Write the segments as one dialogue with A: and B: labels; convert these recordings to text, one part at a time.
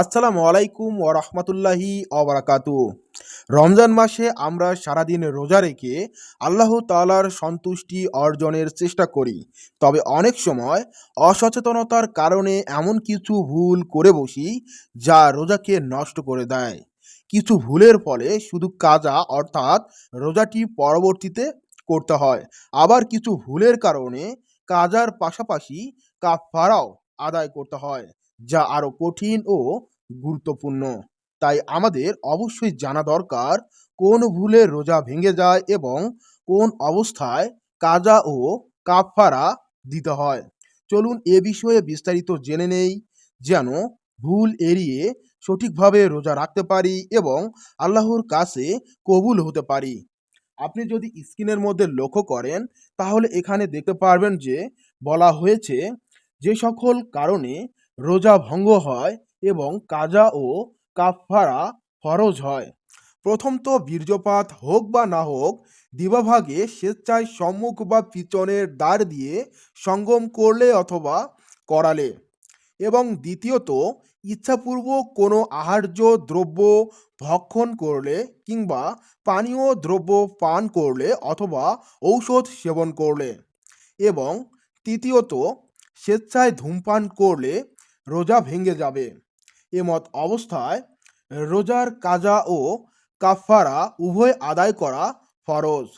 A: আসসালামু আলাইকুম ও রহমতুল্লাহি অবরাকাতু রমজান মাসে আমরা সারাদিন রোজা রেখে আল্লাহ তাআলার সন্তুষ্টি অর্জনের চেষ্টা করি। তবে অনেক সময় অসচেতনতার কারণে এমন কিছু ভুল করে বসি যা রোজাকে নষ্ট করে দেয়। কিছু ভুলের ফলে শুধু কাজা অর্থাৎ রোজাটি পরবর্তীতে করতে হয়। আবার কিছু ভুলের কারণে কাজার পাশাপাশি কাফারাও আদায় করতে হয়। যা আরও কঠিন ও গুরুত্বপূর্ণ। তাই আমাদের অবশ্যই জানা দরকার কোন ভুলে রোজা ভেঙে যায় এবং কোন অবস্থায় কাজা ও কাফারা দিতে হয়। চলুন এ বিষয়ে বিস্তারিত জেনে নেই যেন ভুল এড়িয়ে সঠিকভাবে রোজা রাখতে পারি এবং আল্লাহর কাছে কবুল হতে পারি। আপনি যদি স্ক্রিনের মধ্যে লক্ষ্য করেন, তাহলে এখানে দেখতে পারবেন যে বলা হয়েছে, যে সকল কারণে রোজা ভঙ্গ হয় এবং কাজা ও কাফারা ফরজ হয়। প্রথম তো বীর্যপাত হোক বা না হোক, দিবাভাগে স্বেচ্ছায় সম্মুখ বা পিছনের দ্বার দিয়ে সঙ্গম করলে অথবা করালে। এবং দ্বিতীয়ত, ইচ্ছাপূর্বক কোনো আহার্য দ্রব্য ভক্ষণ করলে কিংবা পানীয় দ্রব্য পান করলে অথবা ঔষধ সেবন করলে। এবং তৃতীয়ত, স্বেচ্ছায় ধূমপান করলে রোজা ভেঙে যাবে। এমত অবস্থায় রোজার কাজা ও কাফারা উভয় আদায় করা ফরজ।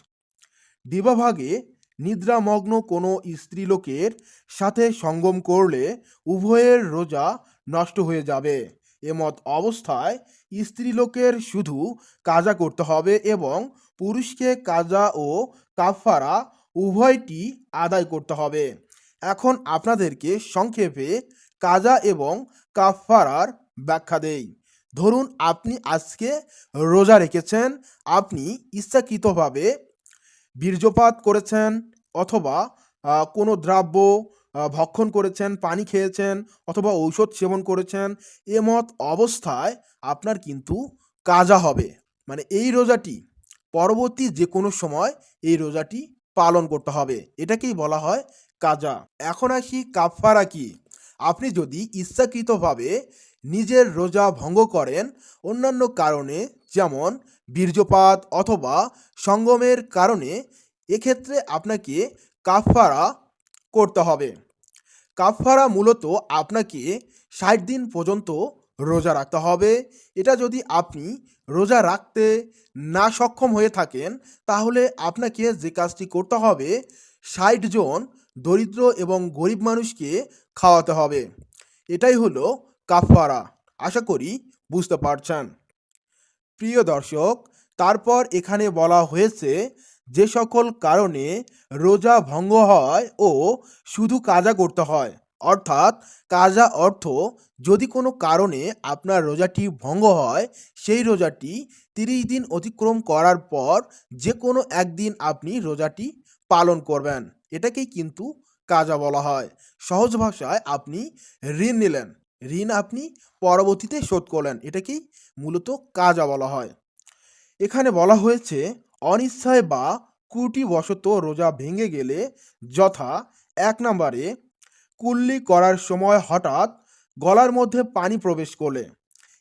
A: দিবাভাগে নিদ্রামগ্ন কোনো স্ত্রীলোকের সাথে সঙ্গম করলে উভয়ের রোজা নষ্ট হয়ে যাবে। এমত অবস্থায় স্ত্রীলোকের শুধু কাজা করতে হবে এবং পুরুষকে কাজা ও কাফারা উভয়টি আদায় করতে হবে। এখন আপনাদেরকে সংক্ষেপে কাজা এবং কাফারার ব্যাখ্যা দেই। ধরুন, আপনি আজকে রোজা রেখেছেন, আপনি ইচ্ছাকৃতভাবে বীর্যপাত করেছেন অথবা কোনো দ্রাব্য ভক্ষণ করেছেন, পানি খেয়েছেন অথবা ঔষধ সেবন করেছেন এমত অবস্থায় আপনার কিন্তু কাজা হবে। মানে এই রোজাটি, পরবর্তী যে কোনো সময় এই রোজাটি পালন করতে হবে। এটাকেই বলা হয় কাজা। এখন আসি কাফারা কি? আপনি যদি ইচ্ছাকৃতভাবে নিজের রোজা ভঙ্গ করেন, অন্যান্য কারণে যেমন বীর্যপাত অথবা সঙ্গমের কারণে, এক্ষেত্রে আপনাকে কাফারা করতে হবে। কাফারা মূলত আপনাকে ষাট দিন পর্যন্ত রোজা রাখতে হবে। এটা যদি আপনি রোজা রাখতে না সক্ষম হয়ে থাকেন, তাহলে আপনাকে যে কাজটি করতে হবে, ষাট জন দরিদ্র এবং গরিব মানুষকে খাওয়াতে হবে। এটাই হলো কাফারা আশা করি বুঝতে পারছেন। প্রিয় দর্শক, তারপর এখানে বলা হয়েছে যে সকল কারণে রোজা ভঙ্গ হয় ও শুধু কাজা করতে হয়। অর্থাৎ কাজা অর্থ যদি কোনো কারণে আপনার রোজাটি ভঙ্গ হয়, সেই রোজাটি তিরিশ দিন অতিক্রম করার পর যে কোনো একদিন আপনি রোজাটি পালন করবেন। এটাকেই কিন্তু কাজা বলা হয়। সহজ ভাষায় আপনি ঋণ নিলেন। ঋণ আপনি পরবর্তীতে শোধ করলেন। এটাকেই মূলত কাজা বলা হয়। এখানে বলা হয়েছে, অনিচ্ছায় বা ত্রুটিবশত রোজা ভেঙে গেলে যথা এক নম্বরে কুল্লি করার সময় হঠাৎ গলার মধ্যে পানি প্রবেশ করলে।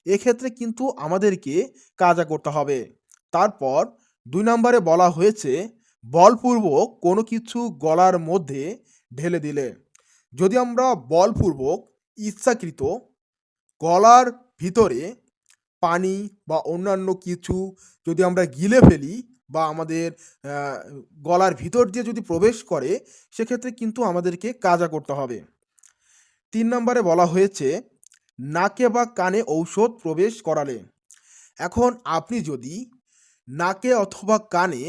A: এক্ষেত্রে কিন্তু আমাদেরকে কাজা করতে হবে। তারপর দুই নম্বরে বলা হয়েছে, বলপূর্বক কোনো কিছু গলার মধ্যে ঢেলে দিলে। যদি আমরা বলপূর্বক ইচ্ছাকৃত গলার ভিতরে পানি বা অন্যান্য কিছু যদি আমরা গিলে ফেলি বা আমাদের গলার ভিতর দিয়ে যদি প্রবেশ করে, সেক্ষেত্রে কিন্তু আমাদেরকে কাজা করতে হবে। তিন নম্বরে বলা হয়েছে, নাকে বা কানে ঔষধ প্রবেশ করালে। এখন আপনি যদি নাকে অথবা কানে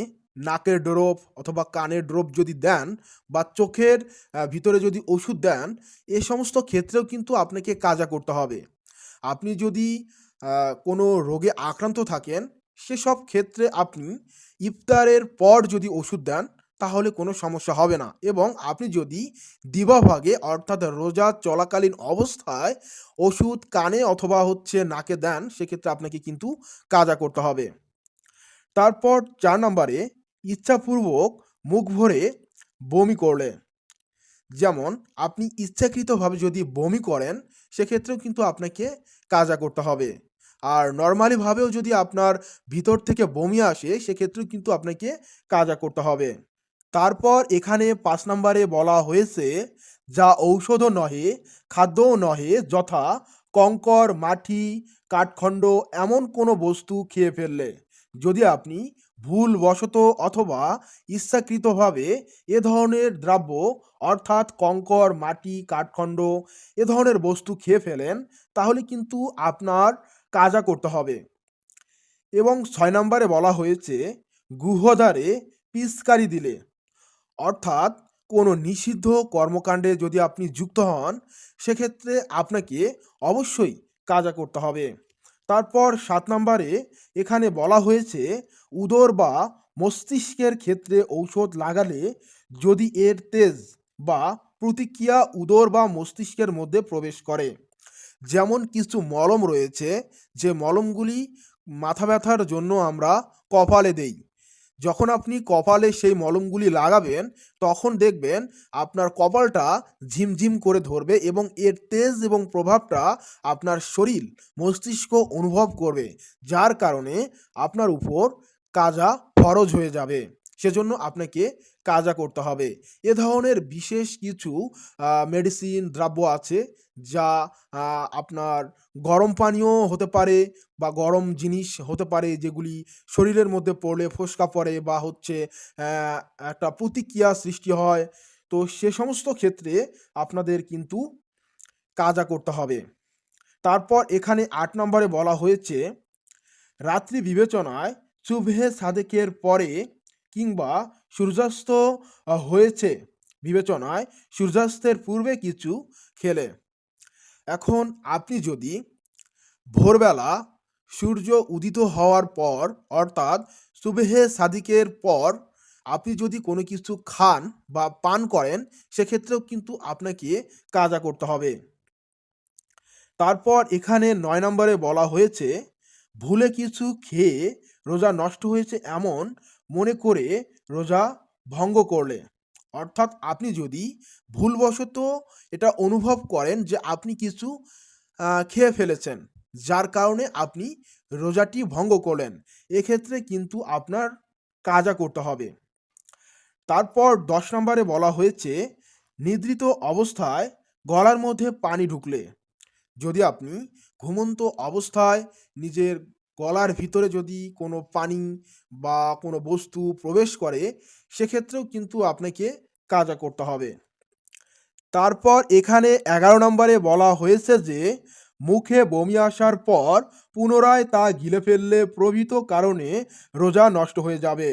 A: নাকের ড্রপ অথবা কানের ড্রপ যদি দেন বা চোখের ভিতরে যদি ওষুধ দেন, এ সমস্ত ক্ষেত্রেও কিন্তু আপনাকে কাজা করতে হবে। আপনি যদি কোনো রোগে আক্রান্ত থাকেন সেসব ক্ষেত্রে আপনি ইফতারের পর যদি ওষুধ দেন, তাহলে কোনো সমস্যা হবে না। এবং আপনি যদি দিবাভাগে অর্থাৎ রোজা চলাকালীন অবস্থায় ওষুধ কানে অথবা হচ্ছে নাকে দেন, সেক্ষেত্রে আপনাকে কিন্তু কাজা করতে হবে। তারপর চার নম্বরে ইচ্ছাপূর্বক মুখ ভরে বমি করলে যেমন, আপনি ইচ্ছাকৃতভাবে যদি বমি করেন, সেক্ষেত্রেও কিন্তু আপনাকে কাজা করতে হবে। আর নর্মালিভাবেও যদি আপনার ভিতর থেকে বমি আসে, সেক্ষেত্রেও কিন্তু আপনাকে কাজা করতে হবে। তারপর এখানে পাঁচ নম্বরে বলা হয়েছে, যা ঔষধও নহে, খাদ্যও নহে, যথা কঙ্কর, মাটি, কাঠখণ্ড, এমন কোনো বস্তু খেয়ে ফেললে। যদি আপনি ভুলবশত অথবা ইচ্ছাকৃতভাবে এ ধরনের দ্রব্য, অর্থাৎ কঙ্কর, মাটি, কাঠখণ্ড, এ ধরনের বস্তু খেয়ে ফেলেন, তাহলে কিন্তু আপনার কাজা করতে হবে। এবং ছয় নম্বরে বলা হয়েছে, গুহদ্বারে পিচকারি দিলে। অর্থাৎ কোনো নিষিদ্ধ কর্মকাণ্ডে যদি আপনি যুক্ত হন, সেক্ষেত্রে আপনাকে অবশ্যই কাজা করতে হবে। তারপর সাত নম্বরে এখানে বলা হয়েছে উদর বা মস্তিষ্কের ক্ষেত্রে ঔষধ লাগালে যদি এর তেজ বা প্রতিক্রিয়া উদর বা মস্তিষ্কের মধ্যে প্রবেশ করে। যেমন কিছু মলম রয়েছে, যে মলমগুলি মাথা ব্যথার জন্য আমরা কপালে দেই। যখন আপনি কপালে সেই মলমগুলি লাগাবেন, তখন দেখবেন আপনার কপালটা ঝিমঝিম করে ধরবে এবং এর তেজ এবং প্রভাবটা আপনার শরীর, মস্তিষ্ক অনুভব করবে, যার কারণে আপনার উপর কাজা ফরজ হয়ে যাবে। সেজন্য আপনাকে কাজা করতে হবে। এ ধরনের বিশেষ কিছু মেডিসিন দ্রব্য আছে যা আপনার গরম পানীয় হতে পারে বা গরম জিনিস হতে পারে যেগুলি শরীরের মধ্যে পড়লে ফোসকা পড়ে বা হচ্ছে একটা প্রতিক্রিয়া সৃষ্টি হয়। তো সে সমস্ত ক্ষেত্রে আপনাদের কিন্তু কাজা করতে হবে। তারপর এখানে আট নম্বরে বলা হয়েছে, রাত্রি বিবেচনায় চুভে সাদেকের পরে কিংবা সূর্যাস্ত হয়েছে বিবেচনায় সূর্যাস্তের পূর্বে কিছু খেলে। এখন আপনি যদি ভোরবেলা সূর্য উদিত হওয়ার পর, অর্থাৎ সুবেহে সাদিকের পর আপনি যদি কোনো কিছু খান বা পান করেন, সেক্ষেত্রেও কিন্তু আপনাকে কাজা করতে হবে। তারপর এখানে নয় নম্বরে বলা হয়েছে, ভুলে কিছু খেয়ে রোজা নষ্ট হয়েছে এমন মনে করে রোজা ভঙ্গ করলে। অর্থাৎ আপনি যদি ভুলবশত এটা অনুভব করেন যে আপনি কিছু খেয়ে ফেলেছেন, যার কারণে আপনি রোজাটি ভঙ্গ করলেন, এক্ষেত্রে কিন্তু আপনার কাজা করতে হবে। তারপর দশ নম্বরে বলা হয়েছে, নিদ্রিত অবস্থায় গলার মধ্যে পানি ঢুকলে, যদি আপনি ঘুমন্ত অবস্থায় নিজের গলার ভিতরে যদি কোনো পানি বা কোনো বস্তু প্রবেশ করে, সেক্ষেত্রেও কিন্তু আপনাকে কাজা করতে হবে। তারপর এখানে এগারো নম্বরে বলা হয়েছে যে, মুখে বমি আসার পর পুনরায় তা গিলে ফেললে প্রভৃত কারণে রোজা নষ্ট হয়ে যাবে।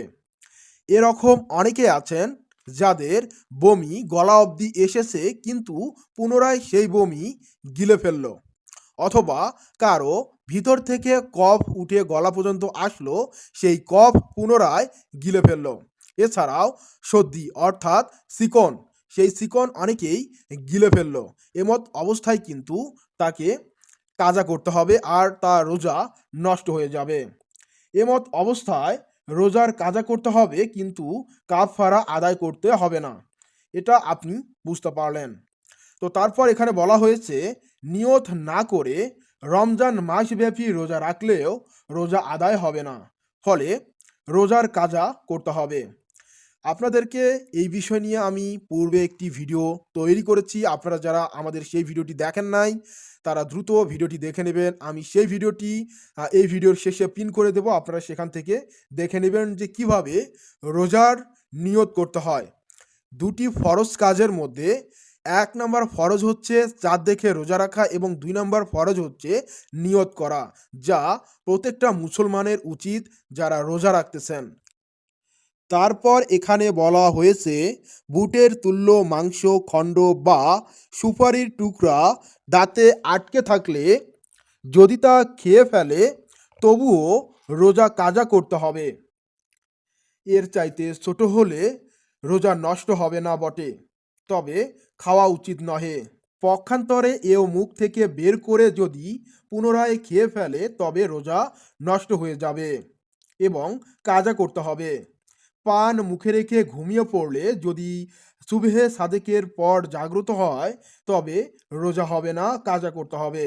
A: এরকম অনেকে আছেন যাদের বমি গলা অবধি এসেছে কিন্তু পুনরায় সেই বমি গিলে ফেলল, অথবা কারও ভিতর থেকে কফ উঠে গলা পর্যন্ত আসলো, সেই কফ পুনরায় গিলে ফেলল। এছাড়াও সর্দি অর্থাৎ শিকন সেই শিকন অনেকেই গিলে ফেলল। এমত অবস্থায় কিন্তু তাকে কাজা করতে হবে আর তার রোজা নষ্ট হয়ে যাবে। এমত অবস্থায় রোজার কাজা করতে হবে কিন্তু কাফারা আদায় করতে হবে না। এটা আপনি বুঝতে পারলেন। তো তারপর এখানে বলা হয়েছে, নিয়ত না করে রমজান মাসব্যাপী রোজা রাখলেও রোজা আদায় হবে না। ফলে রোজার কাজা করতে হবে। আপনাদেরকে এই বিষয় নিয়ে আমি পূর্বে একটি ভিডিও তৈরি করেছি। আপনারা যারা আমাদের সেই ভিডিওটি দেখেন নাই, তারা দ্রুত ভিডিওটি দেখে নেবেন। আমি সেই ভিডিওটি এই ভিডিওর শেষে পিন করে দেব। আপনারা সেখান থেকে দেখে নেবেন যে কীভাবে রোজার নিয়ত করতে হয়। দুটি ফরজ কাজের মধ্যে এক নম্বর ফরজ হচ্ছে চাঁদ দেখে রোজা রাখা এবং দুই নম্বর ফরজ হচ্ছে নিয়ত করা, যা প্রত্যেকটা মুসলমানের উচিত যারা রোজা রাখতেছেন। তারপর এখানে বলা হয়েছে, বুটের তুল্য, মাংস, খণ্ড বা সুপারির টুকরা দাঁতে আটকে থাকলে যদি তা খেয়ে ফেলে, তবুও রোজা কাজা করতে হবে। এর চাইতে ছোট হলে রোজা নষ্ট হবে না বটে। তবে খাওয়া উচিত নহে। পক্ষান্তরে এও মুখ থেকে বের করে যদি পুনরায় খেয়ে ফেলে, তবে রোজা নষ্ট হয়ে যাবে এবং কাজা করতে হবে। পান মুখে রেখে ঘুমিয়ে পড়লে যদি সুবেহে সাদেকের পর জাগ্রত হয়, তবে রোজা হবে না, কাজা করতে হবে।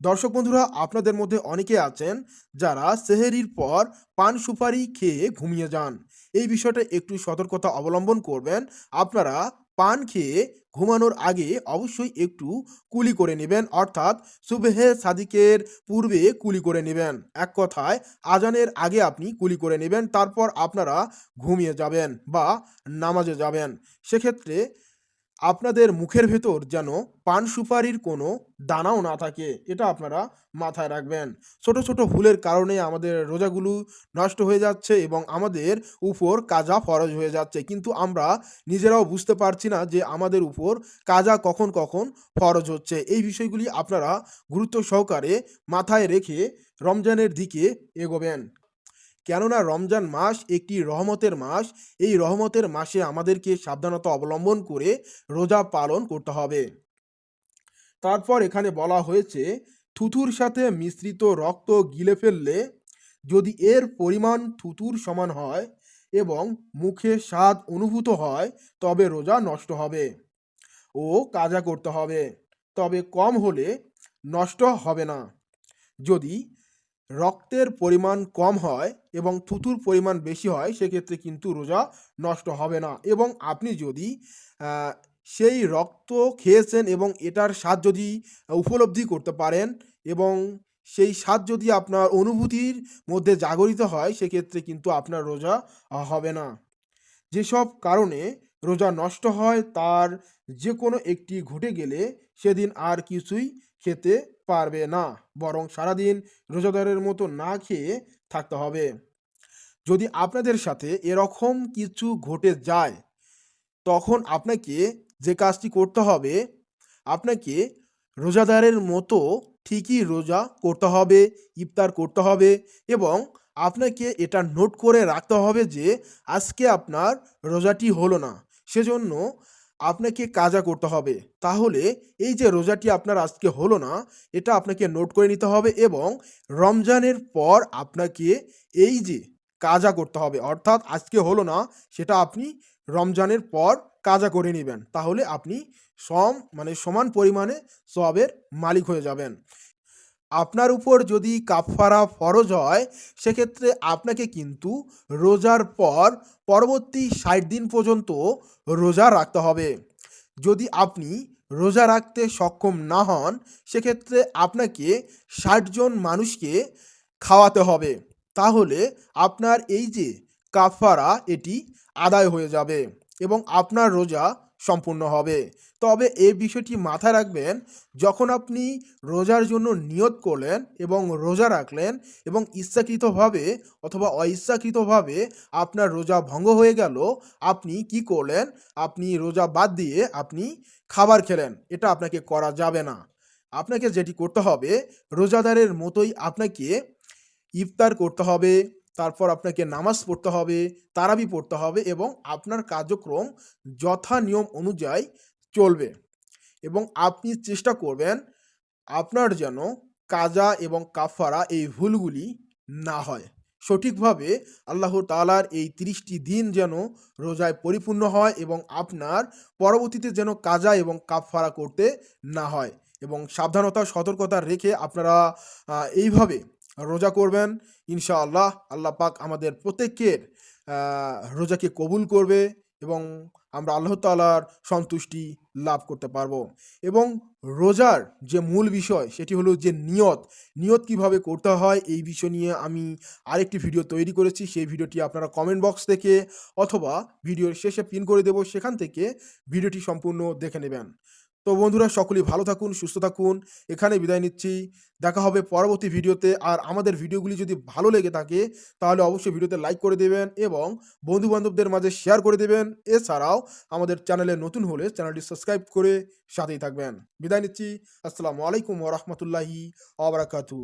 A: দর্শক বন্ধুরা, আপনাদের মধ্যে অনেকে আছেন যারা সেহেরির পর পান সুপারি খেয়ে ঘুমিয়ে যান। এই বিষয়টা একটু সতর্কতা অবলম্বন করবেন। আপনারা পান খেয়ে ঘুমানোর আগে অবশ্যই একটু কুলি করে নেবেন। অর্থাৎ সুবেহে সাদিকের পূর্বে কুলি করে নেবেন। এক কথায়, আজানের আগে আপনি কুলি করে নেবেন, তারপর আপনারা ঘুমিয়ে যাবেন বা নামাজে যাবেন। সেক্ষেত্রে আপনাদের মুখের ভেতর যেন পান সুপারির কোনো দানাও না থাকে, এটা আপনারা মাথায় রাখবেন। ছোট ছোট ভুলের কারণে আমাদের রোজাগুলো নষ্ট হয়ে যাচ্ছে এবং আমাদের উপর কাজা ফরজ হয়ে যাচ্ছে। কিন্তু আমরা নিজেরাও বুঝতে পারছি না যে আমাদের উপর কাজা কখন কখন ফরজ হচ্ছে। এই বিষয়গুলি আপনারা গুরুত্ব সহকারে মাথায় রেখে রমজানের দিকে এগোবেন। কেননা রমজান মাস একটি রহমতের মাস। এই রহমতের মাসে আমাদেরকে সাবধানতা অবলম্বন করে রোজা পালন করতে হবে। তারপর এখানে বলা হয়েছে, থুথুর সাথে মিশ্রিত রক্ত গিলে ফেললে যদি এর পরিমাণ থুতুর সমান হয় এবং মুখে স্বাদ অনুভূত হয়, তবে রোজা নষ্ট হবে ও কাজা করতে হবে। তবে কম হলে নষ্ট হবে না। যদি রক্তের পরিমাণ কম হয় এবং থুতুর পরিমাণ বেশি হয়, সেক্ষেত্রে কিন্তু রোজা নষ্ট হবে না। এবং আপনি যদি সেই রক্ত খেয়েছেন এবং এটার স্বাদ যদি উপলব্ধি করতে পারেন এবং সেই স্বাদ যদি আপনার অনুভূতির মধ্যে জাগরিত হয়, সেক্ষেত্রে কিন্তু আপনার রোজা হবে না। যেসব কারণে রোজা নষ্ট হয়, তার যে কোনো একটি ঘটে গেলে সেদিন আর কিছুই খেতে পারবে না। বরং সারাদিন রোজাদারের মতো না খেয়ে থাকতে হবে। যদি আপনাদের সাথে এরকম কিছু ঘটে যায়, তখন আপনাকে যে কাজটি করতে হবে, আপনাকে রোজাদারের মতো ঠিকই রোজা করতে হবে, ইফতার করতে হবে এবং আপনাকে এটা নোট করে রাখতে হবে যে আজকে আপনার রোজাটি হলো না। সেজন্য আপনাকে কাজা করতে হবে। তাহলে এই যে রোজাটি আপনার আজকে হলো না, এটা আপনাকে নোট করে নিতে হবে এবং রমজানের পর আপনাকে এই যে কাজা করতে হবে, অর্থাৎ আজকে হলো না, সেটা আপনি রমজানের পর কাজা করে নেবেন। তাহলে আপনি সম মানে সমান পরিমাণে সবের মালিক হয়ে যাবেন। আপনার উপর যদি কাফারা ফরজ হয়, সেক্ষেত্রে আপনাকে কিন্তু রোজার পর পরবর্তী ষাট দিন পর্যন্ত রোজা রাখতে হবে। যদি আপনি রোজা রাখতে সক্ষম না হন, সেক্ষেত্রে আপনাকে ষাট জন মানুষকে খাওয়াতে হবে। তাহলে আপনার এই যে কাফারা এটি আদায় হয়ে যাবে এবং আপনার রোজা সম্পূর্ণ হবে। তবে এই বিষয়টি মাথায় রাখবেন, যখন আপনি রোজার জন্য নিয়ত করলেন এবং রোজা রাখলেন এবং ইচ্ছাকৃতভাবে অথবা অইচ্ছাকৃতভাবে আপনার রোজা ভঙ্গ হয়ে গেল, আপনি কি করলেন? আপনি রোজা বাদ দিয়ে আপনি খাবার খেলেন। এটা আপনাকে করা যাবে না। আপনাকে যেটি করতে হবে, রোজাদারের মতোই আপনাকে ইফতার করতে হবে। তারপর আপনাকে নামাজ পড়তে হবে, তারাবি পড়তে হবে এবং আপনার কার্যক্রম যথা নিয়ম অনুযায়ী চলবে। এবং আপনি চেষ্টা করবেন আপনার যেন কাজা এবং কাফারা এই ভুলগুলি না হয়। সঠিকভাবে আল্লাহ তালার এই তিরিশটি দিন যেন রোজায় পরিপূর্ণ হয় এবং আপনার পরবর্তীতে যেন কাজা এবং কাফারা করতে না হয়। এবং সাবধানতা, সতর্কতা রেখে আপনারা এইভাবে রোজা করবেন, ইনশাআল্লাহ আল্লাহ পাক আমাদের প্রত্যেকের রোজাকে কবুল করবে এবং আমরা আল্লাহ তালার সন্তুষ্টি লাভ করতে পারব। এবং রোজার যে মূল বিষয় সেটি হলো যে নিয়ত নিয়ত কীভাবে করতে হয় এই বিষয় নিয়ে আমি আরেকটি ভিডিও তৈরি করেছি। সেই ভিডিওটি আপনারা কমেন্ট বক্স থেকে অথবা ভিডিওর শেষে পিন করে দেবো। সেখান থেকে ভিডিওটি সম্পূর্ণ দেখে নেবেন। তো বন্ধুরা, সকলেই ভালো থাকুন, সুস্থ থাকুন। এখানে বিদায় নিচ্ছি। দেখা হবে পরবর্তী ভিডিওতে। আর আমাদের ভিডিওগুলি যদি ভালো লেগে থাকে, তাহলে অবশ্যই ভিডিওতে লাইক করে দেবেন এবং বন্ধু বান্ধবদের মাঝে শেয়ার করে দেবেন। এছাড়াও আমাদের চ্যানেলে নতুন হলে চ্যানেলটি সাবস্ক্রাইব করে সাথেই থাকবেন। বিদায় নিচ্ছি। আসসালামু আলাইকুম ওরহমতুল্লাহি আবরাকাতু